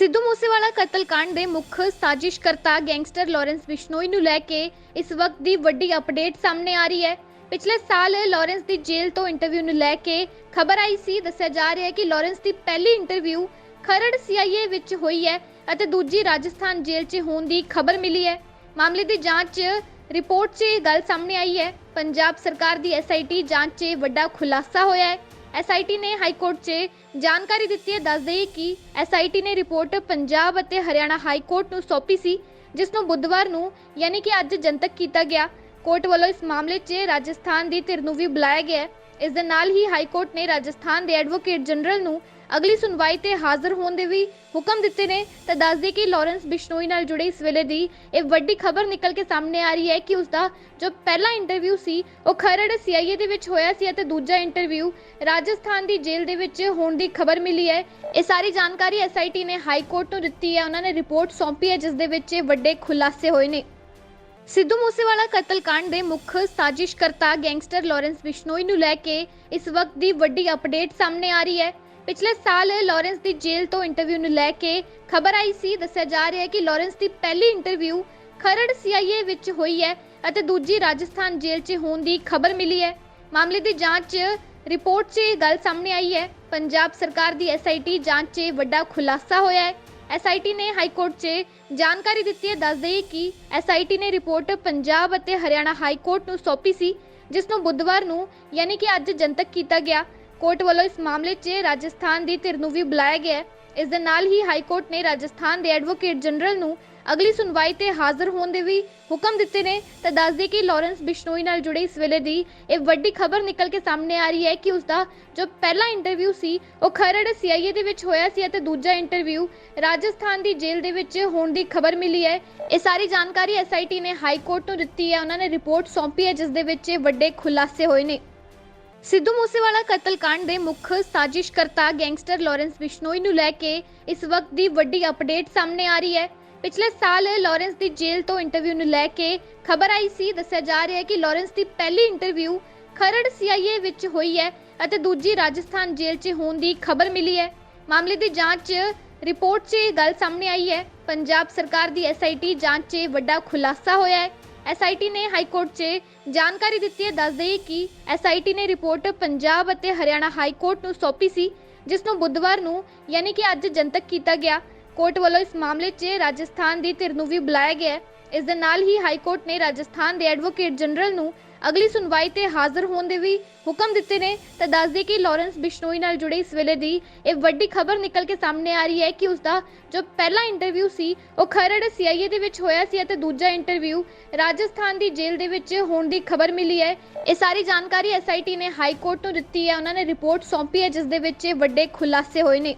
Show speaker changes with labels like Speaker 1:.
Speaker 1: ਸਿੱਧੂ ਮੂਸੇਵਾਲਾ ਕਤਲकांड ਦੇ ਮੁੱਖ ਸਾਜ਼ਿਸ਼ਕਰਤਾ gangster Lawrence Bishnoi ਨੂੰ ਲੈ ਕੇ ਇਸ ਵਕਤ ਦੀ ਵੱਡੀ ਅਪਡੇਟ ਸਾਹਮਣੇ ਆ ਰਹੀ ਹੈ। ਪਿਛਲੇ ਸਾਲ ਲਾਰੈਂਸ ਦੀ ਜੇਲ੍ਹ ਤੋਂ ਇੰਟਰਵਿਊ ਨੂੰ ਲੈ ਕੇ ਖਬਰ ਆਈ ਸੀ, ਦੱਸਿਆ ਜਾ ਰਿਹਾ ਹੈ ਕਿ ਲਾਰੈਂਸ ਦੀ ਪਹਿਲੀ ਇੰਟਰਵਿਊ ਖਰੜ ਸੀਆਈਏ ਵਿੱਚ ਹੋਈ ਹੈ ਅਤੇ ਦੂਜੀ ਰਾਜਸਥਾਨ ਜੇਲ੍ਹ 'ਚ ਹੋਣ ਦੀ ਖਬਰ ਮਿਲੀ ਹੈ। ਮਾਮਲੇ ਦੀ ਜਾਂਚ ਰਿਪੋਰਟ 'ਚ ਇਹ ਗੱਲ ਸਾਹਮਣੇ ਆਈ ਹੈ। ਪੰਜਾਬ ਸਰਕਾਰ ਦੀ ਐਸਆਈਟੀ ਜਾਂਚ 'ਚ ਵੱਡਾ ਖੁਲਾਸਾ ਹੋਇਆ ਹੈ। ਐਸਆਈਟੀ ਨੇ ਹਾਈ ਕੋਰਟ 'ਚ ਜਾਣਕਾਰੀ ਦਿੱਤੀ ਹੈ, ਦੱਸ ਦੇਈਏ ਕਿ ਐਸਆਈਟੀ ਨੇ ਰਿਪੋਰਟ ਪੰਜਾਬ ਅਤੇ ਹਰਿਆਣਾ ਹਾਈ ਕੋਰਟ ਨੂੰ ਸੌਂਪੀ ਸੀ, ਜਿਸ ਨੂੰ ਬੁੱਧਵਾਰ ਨੂੰ ਯਾਨੀ ਕਿ ਅੱਜ ਜਨਤਕ ਕੀਤਾ ਗਿਆ। ਕੋਰਟ ਵੱਲੋਂ ਇਸ ਮਾਮਲੇ 'ਚ ਰਾਜਸਥਾਨ ਦੀ ਧਿਰ ਨੂੰ ਵੀ ਬੁਲਾਇਆ ਗਿਆ ਹੈ। ਇਸ ਦੇ ਨਾਲ ਹੀ ਹਾਈ ਕੋਰਟ ਨੇ ਰਾਜਸਥਾਨ ਦੇ ਐਡਵੋਕੇਟ ਜਨਰਲ ਨੂੰ ਅਗਲੀ ਸੁਣਵਾਈ ਤੇ ਹਾਜ਼ਰ ਹੋਣ ਦੇ ਵੀ ਹੁਕਮ ਦਿੱਤੇ ਨੇ। ਤਾਂ ਦੱਸ ਕਿ ਲਾਰੈਂਸ ਬਿਸ਼ਨੋਈ ਨਾਲ ਜੁੜੇ ਇਸ ਵੇਲੇ ਦੀ ਇਹ ਵੱਡੀ ਖਬਰ ਨਿਕਲ ਕੇ ਸਾਹਮਣੇ ਆ ਰਹੀ ਹੈ ਕਿ ਉਸ ਦਾ ਜੋ ਪਹਿਲਾ ਇੰਟਰਵਿਊ ਸੀ, ਉਹ ਖਰੜ ਸੀਆਈਏ ਦੇ ਵਿੱਚ ਹੋਇਆ ਸੀ ਅਤੇ ਦੂਜਾ ਇੰਟਰਵਿਊ ਰਾਜਸਥਾਨ ਦੀ ਜੇਲ੍ਹ ਦੇ ਵਿੱਚ ਹੋਣ ਦੀ ਖਬਰ ਮਿਲੀ ਹੈ। ਇਹ ਸਾਰੀ ਜਾਣਕਾਰੀ ਐਸਆਈਟੀ ਨੇ ਹਾਈ ਕੋਰਟ ਨੂੰ ਦਿੱਤੀ ਹੈ। ਉਹਨਾਂ ਨੇ ਰਿਪੋਰਟ ਸੌਂਪੀ ਹੈ, ਜਿਸ ਦੇ ਵਿੱਚ ਇਹ ਵੱਡੇ ਖੁਲਾਸੇ ਹੋਏ ਨੇ। ਸਿੱਧੂ ਮੂਸੇਵਾਲਾ ਕਤਲकांड ਦੇ ਮੁੱਖ ਸਾਜ਼ਿਸ਼ਕਰਤਾ ਗੈਂਗਸਟਰ ਲਾਰੈਂਸ ਬਿਸ਼ਨੋਈ ਨੂੰ ਲੈ ਕੇ ਇਸ ਵਕਤ ਦੀ ਵੱਡੀ ਅਪਡੇਟ ਸਾਹਮਣੇ ਆ ਰਹੀ ਹੈ। ਪਿਛਲੇ ਸਾਲ ਲਾਰੈਂਸ ਦੀ ਜੇਲ੍ਹ ਤੋਂ ਇੰਟਰਵਿਊ ਨੂੰ ਲੈ ਕੇ ਖਬਰ ਆਈ ਸੀ, ਦੱਸਿਆ ਜਾ ਰਿਹਾ ਹੈ ਕਿ ਲਾਰੈਂਸ ਦੀ ਪਹਿਲੀ ਇੰਟਰਵਿਊ ਖਰੜ ਸੀਆਈਏ ਵਿੱਚ ਹੋਈ ਹੈ ਅਤੇ ਦੂਜੀ ਰਾਜਸਥਾਨ ਜੇਲ੍ਹ 'ਚ ਹੋਣ ਦੀ ਖਬਰ ਮਿਲੀ ਹੈ। ਮਾਮਲੇ ਦੀ ਜਾਂਚ ਰਿਪੋਰਟ 'ਚ ਇਹ ਗੱਲ ਸਾਹਮਣੇ ਆਈ ਹੈ। ਪੰਜਾਬ ਸਰਕਾਰ ਦੀ ਐਸਆਈਟੀ ਜਾਂਚ 'ਚ ਵੱਡਾ ਖੁਲਾਸਾ ਹੋਇਆ ਹੈ। ਐਸਆਈਟੀ ਨੇ ਹਾਈ ਕੋਰਟ 'ਚ ਜਾਣਕਾਰੀ ਦਿੱਤੀ ਹੈ, ਦੱਸ ਦੇਈਏ ਕਿ ਐਸਆਈਟੀ ਨੇ ਰਿਪੋਰਟ ਪੰਜਾਬ ਅਤੇ ਹਰਿਆਣਾ ਹਾਈ ਕੋਰਟ ਨੂੰ ਸੌਂਪੀ ਸੀ, ਜਿਸ ਨੂੰ ਬੁੱਧਵਾਰ ਨੂੰ ਯਾਨੀ ਕਿ ਅੱਜ ਜਨਤਕ ਕੀਤਾ ਗਿਆ। ਕੋਰਟ ਵੱਲੋਂ ਇਸ ਮਾਮਲੇ 'ਚ ਰਾਜਸਥਾਨ ਦੀ ਧਿਰ ਨੂੰ ਵੀ ਬੁਲਾਇਆ ਗਿਆ ਹੈ। ਇਸ ਦੇ ਨਾਲ ਹੀ ਹਾਈ ਕੋਰਟ ਨੇ ਰਾਜਸਥਾਨ ਦੇ ਐਡਵੋਕੇਟ ਜਨਰਲ ਨੂੰ ਅਗਲੀ ਸੁਣਵਾਈ ਤੇ ਹਾਜ਼ਰ ਹੋਣ ਦੇ ਵੀ ਹੁਕਮ ਦਿੱਤੇ ਨੇ। ਤਾਂ ਦੱਸ ਦੇ ਕਿ ਲਾਰੈਂਸ ਬਿਸ਼ਨੋਈ ਨਾਲ ਜੁੜੇ ਇਸ ਵੇਲੇ ਦੀ ਇਹ ਵੱਡੀ ਖਬਰ ਨਿਕਲ ਕੇ ਸਾਹਮਣੇ ਆ ਰਹੀ ਹੈ ਕਿ ਉਸ ਦਾ ਜੋ ਪਹਿਲਾ ਇੰਟਰਵਿਊ ਸੀ, ਉਹ ਖਰੜ ਸੀਆਈਏ ਦੇ ਵਿੱਚ ਹੋਇਆ ਸੀ ਅਤੇ ਦੂਜਾ ਇੰਟਰਵਿਊ ਰਾਜਸਥਾਨ ਦੀ ਜੇਲ੍ਹ ਦੇ ਵਿੱਚ ਹੋਣ ਦੀ ਖਬਰ ਮਿਲੀ ਹੈ। ਇਹ ਸਾਰੀ ਜਾਣਕਾਰੀ ਐਸਆਈਟੀ ਨੇ ਹਾਈ ਕੋਰਟ ਨੂੰ ਦਿੱਤੀ ਹੈ। ਉਹਨਾਂ ਨੇ ਰਿਪੋਰਟ ਸੌਂਪੀ ਹੈ, ਜਿਸ ਦੇ ਵਿੱਚ ਇਹ ਵੱਡੇ ਖੁਲਾਸੇ ਹੋਏ ਨੇ। ਸਿੱਧੂ ਮੂਸੇਵਾਲਾ ਕਤਲकांड ਦੇ ਮੁੱਖ ਸਾਜ਼ਿਸ਼ਕਰਤਾ ਗੈਂਗਸਟਰ ਲਾਰੈਂਸ ਬਿਸ਼ਨੋਈ ਨੂੰ ਲੈ ਕੇ ਇਸ ਵਕਤ ਦੀ ਵੱਡੀ ਅਪਡੇਟ ਸਾਹਮਣੇ ਆ ਰਹੀ ਹੈ। ਪਿਛਲੇ ਸਾਲ ਲਾਰੈਂਸ ਦੀ ਜੇਲ੍ਹ ਤੋਂ ਇੰਟਰਵਿਊ ਨੂੰ ਲੈ ਕੇ ਖਬਰ ਆਈ ਸੀ, ਦੱਸਿਆ ਜਾ ਰਿਹਾ ਹੈ ਕਿ ਲਾਰੈਂਸ ਦੀ ਪਹਿਲੀ ਇੰਟਰਵਿਊ ਖਰੜ ਸੀਆਈਏ ਵਿੱਚ ਹੋਈ ਹੈ ਅਤੇ ਦੂਜੀ ਰਾਜਸਥਾਨ ਜੇਲ੍ਹ 'ਚ ਹੋਣ ਦੀ ਖਬਰ ਮਿਲੀ ਹੈ। ਮਾਮਲੇ ਦੀ ਜਾਂਚ ਰਿਪੋਰਟ 'ਚ ਇਹ ਗੱਲ ਸਾਹਮਣੇ ਆਈ ਹੈ। ਪੰਜਾਬ ਸਰਕਾਰ ਦੀ ਐਸਆਈਟੀ ਜਾਂਚ 'ਚ ਵੱਡਾ ਖੁਲਾਸਾ ਹੋਇਆ ਹੈ। ਐਸਆਈਟੀ ਨੇ ਹਾਈ ਕੋਰਟ 'ਚ ਜਾਣਕਾਰੀ ਦਿੱਤੀ ਹੈ, ਦੱਸ ਦੇਈਏ ਕਿ ਐਸਆਈਟੀ ਨੇ ਰਿਪੋਰਟ ਪੰਜਾਬ ਅਤੇ ਹਰਿਆਣਾ ਹਾਈ ਕੋਰਟ ਨੂੰ ਸੌਂਪੀ ਸੀ, ਜਿਸ ਨੂੰ ਬੁੱਧਵਾਰ ਨੂੰ ਯਾਨੀ ਕਿ ਅੱਜ ਜਨਤਕ ਕੀਤਾ ਗਿਆ। ਕੋਰਟ ਵੱਲੋਂ ਇਸ ਮਾਮਲੇ 'ਚ ਰਾਜਸਥਾਨ ਦੀ ਧਿਰ ਨੂੰ ਵੀ ਬੁਲਾਇਆ ਗਿਆ ਹੈ। ਇਸ ਦੇ ਨਾਲ ਹੀ ਹਾਈ ਕੋਰਟ ਨੇ ਰਾਜਸਥਾਨ ਦੇ ਐਡਵੋਕੇਟ ਜਨਰਲ ਨੂੰ ਅਗਲੀ ਸੁਣਵਾਈ ਤੇ ਹਾਜ਼ਰ ਹੋਣ ਦੇ ਵੀ ਹੁਕਮ ਦਿੱਤੇ ਨੇ। ਤਾਂ ਦੱਸ ਕਿ ਲਾਰੈਂਸ ਬਿਸ਼ਨੋਈ ਨਾਲ ਜੁੜੇ ਇਸ ਵੇਲੇ ਦੀ ਇਹ ਵੱਡੀ ਖਬਰ ਨਿਕਲ ਕੇ ਸਾਹਮਣੇ ਆ ਰਹੀ ਹੈ ਕਿ ਉਸ ਦਾ ਜੋ ਪਹਿਲਾ ਇੰਟਰਵਿਊ ਸੀ, ਉਹ ਖਰੜ ਸੀਆਈਏ ਦੇ ਵਿੱਚ ਹੋਇਆ ਸੀ ਅਤੇ ਦੂਜਾ ਇੰਟਰਵਿਊ ਰਾਜਸਥਾਨ ਦੀ ਜੇਲ੍ਹ ਦੇ ਵਿੱਚ ਹੋਣ ਦੀ ਖਬਰ ਮਿਲੀ ਹੈ। ਇਹ ਸਾਰੀ ਜਾਣਕਾਰੀ ਐਸਆਈਟੀ ਨੇ ਹਾਈ ਕੋਰਟ ਨੂੰ ਦਿੱਤੀ ਹੈ। ਉਹਨਾਂ ਨੇ ਰਿਪੋਰਟ ਸੌਂਪੀ ਹੈ, ਜਿਸ ਦੇ ਵਿੱਚ ਇਹ ਵੱਡੇ ਖੁਲਾਸੇ ਹੋਏ ਨੇ।